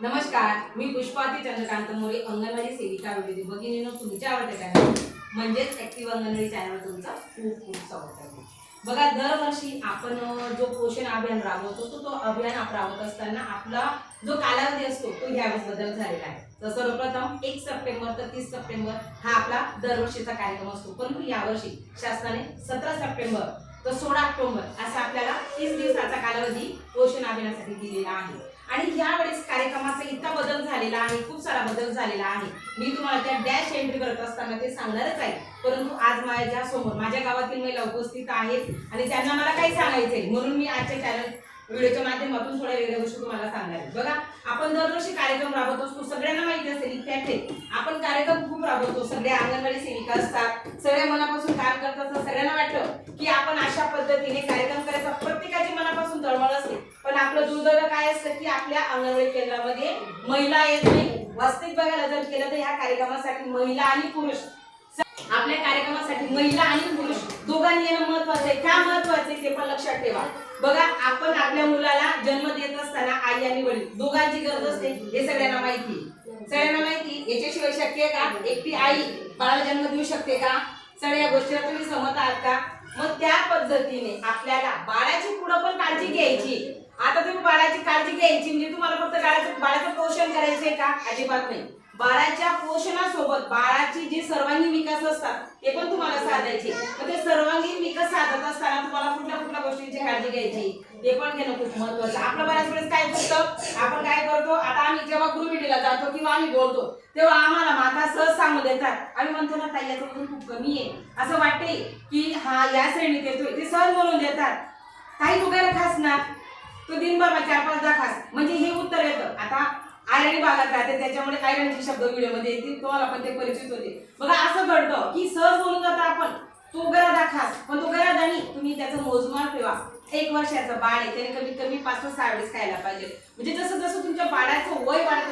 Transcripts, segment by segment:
नमस्कार मी पुष्पाती चंद्रकांत मोरे अंगणवाडी सेविका विविध भगिनीनं तुमच्या आवडत्या चॅनल म्हणजेच ऍक्टिव्ह अंगणवाडी चॅनल तुमचं खूप खूप स्वागत आहे. बघा दरवर्षी आपण जो पोषण अभियान राबवतो तो तो अभियान आपण राबवत असताना आपला जो कालावधी असतो तो ह्यावेळेस बदल झालेला आहे. तर सर्वप्रथम एक सप्टेंबर तर तीस सप्टेंबर हा आपला दरवर्षीचा कार्यक्रम असतो. परंतु यावर्षी शासनाने सतरा सप्टेंबर तर सोळा ऑक्टोबर असा आपल्याला तीस दिवसाचा कालावधी पोषण अभियानासाठी दिलेला आहे. आणि ह्यावेळेस कार्यक्रमाचा इतका बदल झालेला आहे खूप सारा बदल झालेला आहे. मी तुम्हाला त्या डॅश एंट्री करत असताना ते सांगणारच आहे. परंतु आज माझ्यासमोर माझ्या गावातील महिला उपस्थित आहेत आणि त्यांना मला काही सांगायचंय म्हणून मी आजच्या चॅनल व्हिडिओच्या माध्यमातून थोड्या वेगळ्या गोष्टी तुम्हाला सांगणार आहे. बघा आपण दरवर्षी कार्यक्रम राबवत असतो सगळ्यांना माहिती असेल इत्याखे आपण कार्यक्रम खूप राबवतो सगळ्या अंगणवाडी सेविका असतात सगळ्या मनापासून काम करत असतात सगळ्यांना वाटतं की आपण अशा पद्धतीने कार्यक्रम करायचा प्रत्येकाची मनापासून तळमळ असते पण आपलं दुर्दैव काय असतं की आपल्या अंगणवाडी केंद्रामध्ये महिला येत नाही. वास्तविक बघायला जर केलं तर ह्या कार्यक्रमासाठी महिला आणि पुरुष. आपल्या कार्यक्रमासाठी महिला आणि पुरुष. दोघांनी येणं महत्वाचं आहे. का महत्वाचं आहे ते पण लक्षात ठेवा. बघा आपण आपल्या मुलाला जन्म देत असताना आई आणि वडील दोघांची गरज असते. हे सगळ्यांना माहिती सगळ्यांना माहिती याच्याशिवाय शक्य आहे का? एकटी आई बाळाला जन्म देऊ शकते का? सगळ्या या गोष्टीला तुम्ही सहमत आहात का? मग त्या पद्धतीने आपल्याला बाळाची पुढं पण काळजी घ्यायची. आता तुम्ही बाळाची काळजी घ्यायची म्हणजे तुम्हाला फक्त बाळाचं बाळाचं पोषण करायचंय का? अजिबात नाही. बाळाच्या पोषणासोबत बाळाची जे सर्वांगीण विकास असतात ते पण तुम्हाला साधायचे. मग ते सर्वांगीण विकास साधत असताना तुम्हाला कुठल्या कुठल्या गोष्टींची काळजी घ्यायची? ते पण घेणं खूप महत्वाचं आपलं बऱ्याच वेळेस काय चुकतं आपण काय करतो आता आम्ही जेव्हा गृहिणीला जातो किंवा आम्ही बोलतो तेव्हा आम्हाला माता सहज सांगून देतात आम्ही म्हणतो ना ताई याचं वजन खूप कमी आहे. असं वाटते की हा या श्रेणीत येतोय. ते सहज बोलून देतात. काही वगैरे खास ना? तो दिनभर चार पाच दाखास. म्हणजे हे उत्तर येतं. आता आयरणी भागात राहते त्याच्यामुळे आयरनचे शब्द व्हिडिओमध्ये येतील तुम्हाला पण ते परिचित होते बघा असं घडतं की सहज बोलून जातं आपण. तो गरादा खास पण तो गरादा नाही तुम्ही त्याचं मोजमाप ठेवा. एक वर्षाचं बाळ आहे त्याने कमीत कमी पाच ते सहा वेळेस खायला पाहिजे. म्हणजे जसं जसं तुमच्या बाळाचं वय वाढत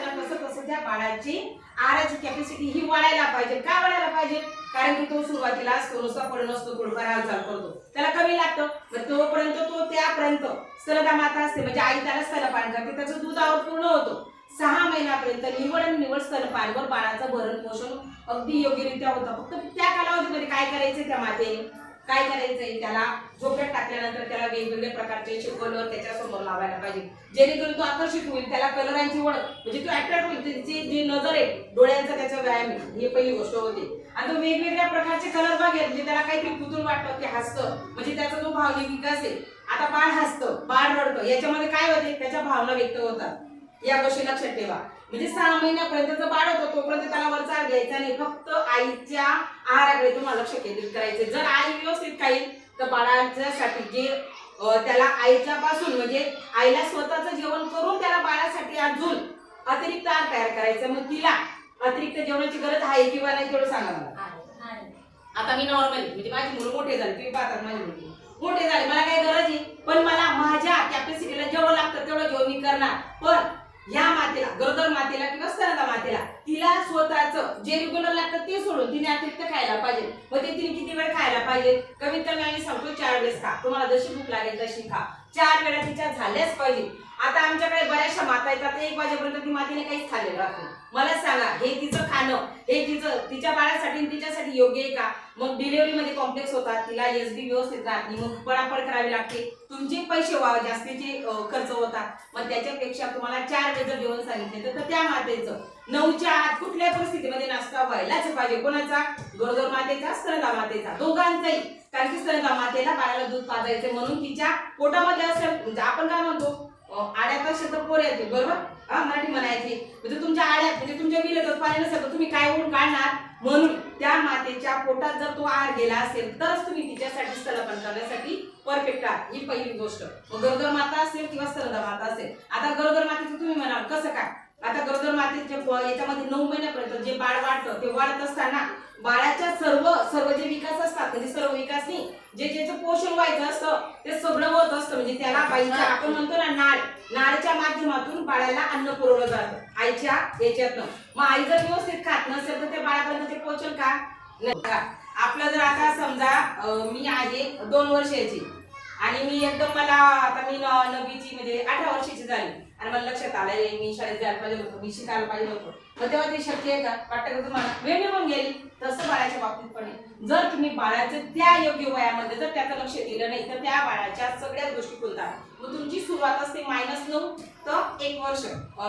बाळाची आराची कॅपॅसिटी ही वाढायला पाहिजे. का वाढायला पाहिजे? कारण की तो सुरुवातीला असतो नुसता पडून असतो थोडंफार हालचाल करतो. त्याला कमी लागतं. मग तोपर्यंत तो त्यापर्यंत स्तनदा माता असते. म्हणजे आई त्याला स्तनपान करते. त्याचं दूध आवड पूर्ण होतो. सहा महिन्यापर्यंत निवड आणि निवड स्तनपानवर बाळाचं भरण पोषण अगदी योग्यरित्या होतं. फक्त त्या कालावधीमध्ये काय करायचं त्या मातेने? काय करायचंय त्याला? झोप्यात टाकल्यानंतर त्याला वेगवेगळ्या प्रकारचे कलर त्याच्यासमोर लावायला पाहिजे. जेणेकरून तो आकर्षित होईल त्याला कलरांची ओळख म्हणजे तो अट्रॅक्ट होईल त्याची जी नजर आहे डोळ्यांचा त्याचा व्यायाम आहे ही पहिली गोष्ट होती. आणि तो वेगवेगळ्या प्रकारचे कलर बघेल म्हणजे त्याला काहीतरी कुतून वाटतं की हसतं. म्हणजे त्याचा जो भावनिक विकास आहे आता बाळ हसतं बाळ रडतं याच्यामध्ये काय होते? त्याच्या भावना व्यक्त होतात. या गोष्टी लक्षात ठेवा. म्हणजे सहा महिन्यापर्यंत बाळ होतो तोपर्यंत त्याला वरचा घ्यायचा नाही फक्त आईच्या आहाराकडे तुम्हाला लक्ष केंद्रित करायचे. जर आई व्यवस्थित खाईल तर बाळाच्यासाठी जे त्याला आईच्या पासून म्हणजे आईला स्वतःचं जेवण करून त्याला बाळासाठी अजून अतिरिक्त आहार तयार करायचा. मग तिला अतिरिक्त जेवणाची गरज आहे किंवा नाही तेवढं सांगा मला. आता मी नॉर्मली म्हणजे माझी मुलं मोठे झाले तुम्ही पाहतात माझी मुलगी मोठे झाले मला काय गरज आहे. पण मला माझ्या कॅपॅसिटीला जेवढं लागतं तेवढं जेवण मी करणार. पण ह्या मातेला गरोदर मातेला किंवा स्तनदा मातेला तिला स्वतःचं जे रेग्युलर लागतं ते सोडून तिने अतिरिक्त खायला पाहिजे. व ते तिने किती वेळ खायला पाहिजे? कमीत कमी आम्ही सांगतो चार वेळेस खा. तुम्हाला जशी भूक लागेल तशी खा. चार वेळा तिच्या झाल्याच पाहिजे. आता आमच्याकडे बऱ्याचशा माता येतात. एक वाजेपर्यंत ती मातीने काहीच खाल्लेलं राहत मला सांगा हे तिचं खाणं हे तिचं तिच्या बाळासाठी तिच्यासाठी योग्य आहे का? मग डिलिव्हरी मध्ये कॉम्प्लेक्स होतात. तिला एस बी व्यवस्थित राहत नाही. मग पळापळ करावी लागते. तुमचे पैसे व्हावे जास्तीचे खर्च होतात. मग त्याच्यापेक्षा तुम्हाला चार वेळ जर जेवण सांगितले तर त्या मातेचं. नऊच्या आत कुठल्या परिस्थितीमध्ये नाश्ता व्हायलाच पाहिजे? कोणाचा? गरोदर मातेचा स्तनदा मातेचा. दोघांचाही. कारण की स्तनदा मातेला बाळाला दूध पाजायचं म्हणून तिच्या पोटामध्ये असेल म्हणजे आपण काय म्हणतो? आड्यात असेल तर पोर येते बरोबर? हा मराठी म्हणायची. म्हणजे तुमच्या आड्यात म्हणजे तुमच्या विलेत पाणी नसेल तर तुम्ही काय ओढून काढणार? म्हणून त्या मातेच्या पोटात जर तो आहार गेला असेल तरच तुम्ही तिच्यासाठी स्तनपान करण्यासाठी परफेक्ट आहात ही पहिली गोष्ट. मग गरोदर माता असेल किंवा स्तनदा माता असेल. आता गरोदर मातेचं तुम्ही म्हणाल कसं काय? आता गरोदर मातेच्या याच्यामध्ये नऊ महिन्यापर्यंत जे बाळ वाढतं ते वाढत असताना बाळाच्या सर्व सर्व जे विकास असतात म्हणजे सर्व विकास नाही जे ज्याचं पोषण व्हायचं असतं ते सगळं होत असतं. म्हणजे त्याला बाईच्या आपण म्हणतो ना नाळ. नाळच्या माध्यमातून बाळाला अन्न पुरवलं जातं. आईच्या याच्यातनं. मग आई जर व्यवस्थित खात नसेल तर त्या बाळापर्यंत ते पोषण का? नाही? आपलं जर आता समजा मी आहे दोन वर्षाची. आणि मी एकदम मला आता मी न- नववीची म्हणजे अठरा वर्षाची झाली. आणि मला लक्षात आलं मी शाळेत जायला पाहिजे होतो मी शिकायला पाहिजे होतो. मग तेव्हा ते शक्य आहे का? वाटतं का तुम्हाला? वेळ निघून गेली. तसं बाळाच्या बाबतीत पण जर तुम्ही बाळाचं त्या योग्य वयामध्ये जर त्याचं लक्ष दिलं नाही तर त्या बाळाच्या सगळ्याच गोष्टी खुलतात. मग तुमची सुरुवात असते मायनस नऊ तर एक वर्ष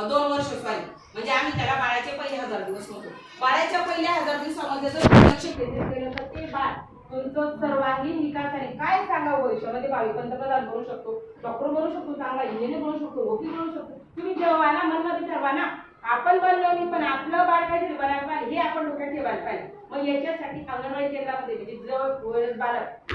दोन वर्ष सॉरी म्हणजे आम्ही त्याला बाळाचे पहिले हजार दिवस म्हणतो. बाळाच्या पहिल्या हजार दिवसामध्ये जर लक्ष केंद्रित केलं तर ते बाळ तुमचं सर्वांगीण विकासाने काय सांगावं भविष्यामध्ये? भावी पंतप्रधान बनू शकतो डॉक्टर बनू शकतो चांगला इंजिनियर बनू शकतो वकील बनू शकतो. तुम्ही जेव्हा ना मनमध्ये ठरवा ना. आपण बनलो मी पण आपलं बाळ काहीतरी बनायला पाहिजे हे आपण डोक्यात ठेवायला पाहिजे. मग याच्यासाठी अंगणवाडी केंद्रामध्ये म्हणजे जवळ वय बालक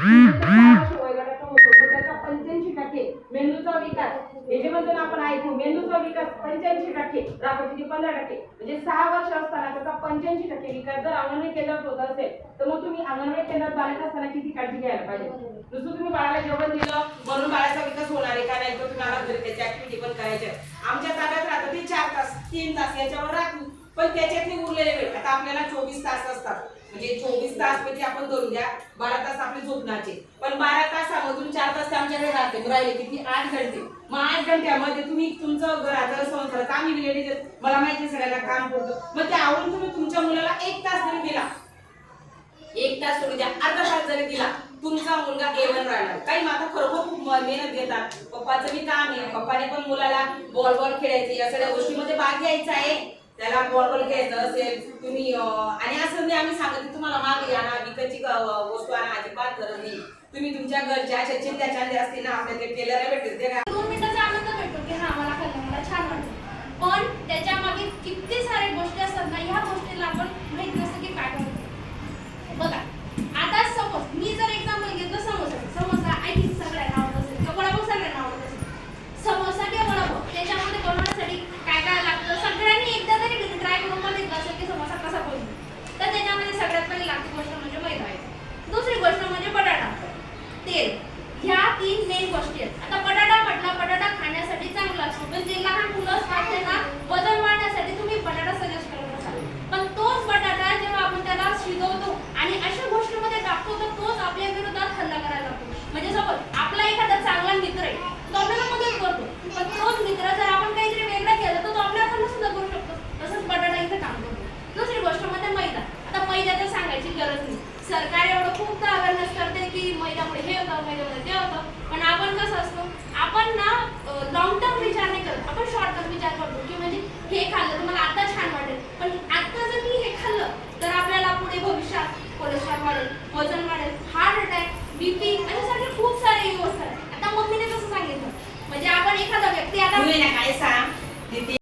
त्याचा पंच्याऐंशी टक्के मेंदूचा विकास. हे जे म्हणतो आपण ऐकू मेंदूचा विकास पंच्याऐंशी टक्के राबवतीचे पंधरा टक्के. म्हणजे सहा वर्ष असताना त्याचा पंच्याऐंशी टक्के विकास जर अंगणवाडी केंद्रात होत असेल तर मग तुम्ही अंगणवाडी केंद्रात बालक असताना किती काळजी घ्यायला पाहिजे? नुसतं तुम्ही बाळाला जेवण दिलं म्हणून बाळाचा विकास होणार आहे का नाही तुम्हाला त्याची ऍक्टिव्हिटी पण करायची आमच्या ताब्यात राहतं ते चार तीन तास याच्यावर राखू पण त्याच्यातले उरलेले वेळ. आता आपल्याला चोवीस तास असतात. म्हणजे चोवीस तास पैकी आपण धरून द्या बारा तास आपले झोपण्याचे. पण बारा तासामधून चार तास आमच्याकडे राहते. राहिले किती? आठ घंटे. मग आठ घंट्यामध्ये तुम्ही तुमचं घराचं संसार आम्ही लेडीज मला माहिती सगळ्यांना काम करतो. मग ते आवडून तुम्ही तुमच्या मुलाला एक तास जरी दिला एक तास सोडून द्या. अर्धा तास जरी दिला तुमचा मुलगा एवन राहणार. काही माता खरोखर खूप मेहनत घेतात. पप्पाचं बी काम आहे. पप्पाने पण मुलाला बॉल बॉल खेळायचे या सगळ्या गोष्टी घ्यायचा आहे. त्याला बॉल खेळायचं असेल तुम्ही आणि असं नाही आम्ही सांगत तुम्हाला मागे आणा विकतची वस्तू आणा अजिबात गरज नाही. तुम्ही तुमच्या घरच्या अशा चिंध्या चांद्या असतील ना आपल्या ते टेलरला भेटतील ते काय दोन मिनिटाचा आनंद भेटतो की हा मला छान वाटतं पण त्याच्यामागे किती सारे गोष्टी असतात ना ह्या गोष्टीला आपण माहीत नसतं की काय करतो बघा आता सपोज मी जर एक्झाम्पल घेतलं समोसा समोसा आय थिंक सगळ्यांना आवडत असेल किंवा वडापाव सगळ्यांना आवडत असेल समोसा किंवा वडापाव त्याच्यामध्ये बनवण्यासाठी काय काय लागतं सगळ्यांनी एकदा तरी घरी ट्राय करून बघितलं असेल की समोसा कसा बनतो तर त्याच्यामध्ये सगळ्यात पहिली लागती गोष्ट म्हणजे मैदा आहे दुसरी गोष्ट म्हणजे बटाटा तेल ह्या तीन मेन गोष्टी आहेत आता बटाटा म्हटला बटाटा खाण्यासाठी चांगला असतो पण जे लहान मुलं असतात त्यांना वजन वाढण्यासाठी तुम्ही बटाटा सजेस्ट करत असाल पण तोच बटाटा जेव्हा आपण त्याला शिजवतो आणि अशा गोष्टीमध्ये टाकतो तर तोच आपल्या विरोधात हल्ला करायला लागतो म्हणजे सपोज आपला एखादा चांगला मित्र आहे तो आपल्याला मदत करतो पण तोच मित्र जर आपण काहीतरी वेगळं केलं तर तो आपल्या हाताला सुद्धा करू शकतो तसंच बटाटा इथं काम करतो दुसरी गोष्ट म्हणजे मैदा आता मैदा तर सांगायची गरज नाही सरकार एवढं खूपदा अवेअरनेस करते की महिलामुळे हे होतं महिलामुळे ते होतं. पण आपण कसं असतो आपण ना लॉंग टर्म विचार नाही करत. आपण शॉर्ट टर्म विचार करतो की म्हणजे हे खाल्लं तर मला आता छान वाटेल. पण आता जर मी हे खाल्लं तर आपल्याला पुढे भविष्यात कोलेस्ट्रॉल वाढेल वजन वाढेल हार्ट अटॅक बीपी अशासारखे खूप सारे यूज आता मम्मीने तसं सांगितलं. म्हणजे आपण एखादा व्यक्ती आता काय सांग?